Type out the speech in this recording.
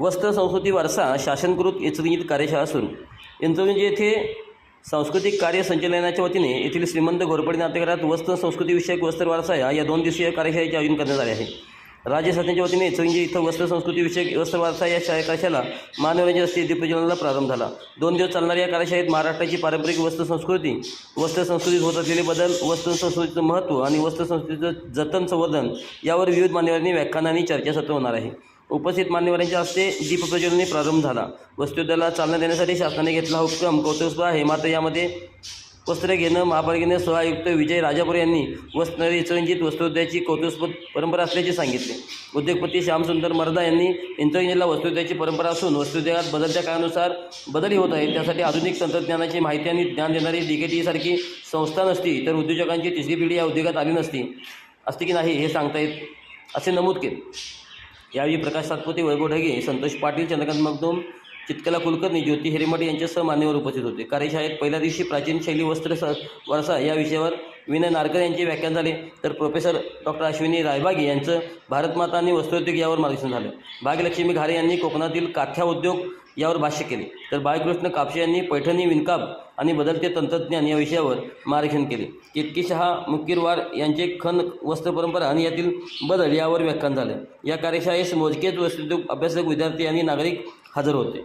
वस्त्र संस्कृती वारसा शासनकृत इचलकरंजीत कार्यशाळा सुरू. इचलकरंजी येथे सांस्कृतिक कार्य संचालनाच्या वतीने येथील श्रीमंत घोरपडे नाट्यगृहात वस्त्र संस्कृतीविषयक वस्त्र वारसा या या दोन दिवसीय कार्यशाळेचे आयोजन करण्यात आले आहे. राज्य शासनाच्या वतीने इचलकरंजी इथं वस्त्र संस्कृतीविषयक वस्त्र वारसा या शाळे कार्यशाळेला मानवरंजन हस्ते दीपप्रज्वलनाला प्रारंभ झाला. दोन दिवस चालणाऱ्या या कार्यशाळेत महाराष्ट्राची पारंपरिक वस्त्र संस्कृती वस्त्र संस्कृतीत होत असलेले बदल वस्त्र संस्कृतीचं महत्त्व आणि वस्त्र संस्कृतीचं जतन संवर्धन यावर विविध मान्यवरांनी व्याख्यान आणि चर्चासत्र होणार आहे. उपस्थित मान्यवरांच्या हस्ते दीपप्रज्वलने प्रारंभ झाला. वस्तुद्याला चालना देण्यासाठी शासनाने घेतला हा उपक्रम कौतुक आहे मात्र यामध्ये वस्त्र घेणं महापालिकेने सहआयुक्त विजय राजापूर यांनी वस्त्र इचलकरंजीत वस्त्रोद्याची कौतुस्पद परंपरा असल्याचे सांगितले. उद्योगपती श्यामसुंदर मर्दा यांनी इचलकरंजीला वस्त्रोद्याची परंपरा असून वस्त्रोद्योगात बदलत्या काळानुसार बदलही होत आहेत. त्यासाठी आधुनिक तंत्रज्ञानाची माहिती आणि ज्ञान देणारी डी सारखी संस्था नसती तर उद्योजकांची तिसरी पिढी या उद्योगात आली नसती. असते की नाही हे सांगता येत असे नमूद केले. यावेळी प्रकाश सातपुते वैभव ढगे संतोष पाटील चंद्रकांत मगदूम चितकला कुलकर्णी ज्योती हेरेमठ यांच्यासह मान्यवर उपस्थित होते. कार्यशाळेत पहिल्या दिवशी प्राचीन शैली वस्त्र स वारसा या विषयावर विनय नारकर यांचे व्याख्यान झाले. तर प्रोफेसर डॉक्टर अश्विनी रायबागी यांचं भारतमाता आणि वस्त्रोद्योग यावर मार्गदर्शन झालं. भाग्यलक्ष्मी घारे यांनी कोकणातील काथ्या उद्योग यावर भाष्य केले. तर बाळकृष्ण कापसे यांनी पैठणी विणकाम आणि बदलते तंत्रज्ञान या विषयावर मार्गदर्शन केले. केतकी शहा मुक्कीरवार यांचे खन वस्त्र परंपरा आणि यातील बदल यावर व्याख्यान झाले. या कार्यशाळेस मोजकेच वस्त्रोद्योग अभ्यासक विद्यार्थी आणि नागरिक हजर होते.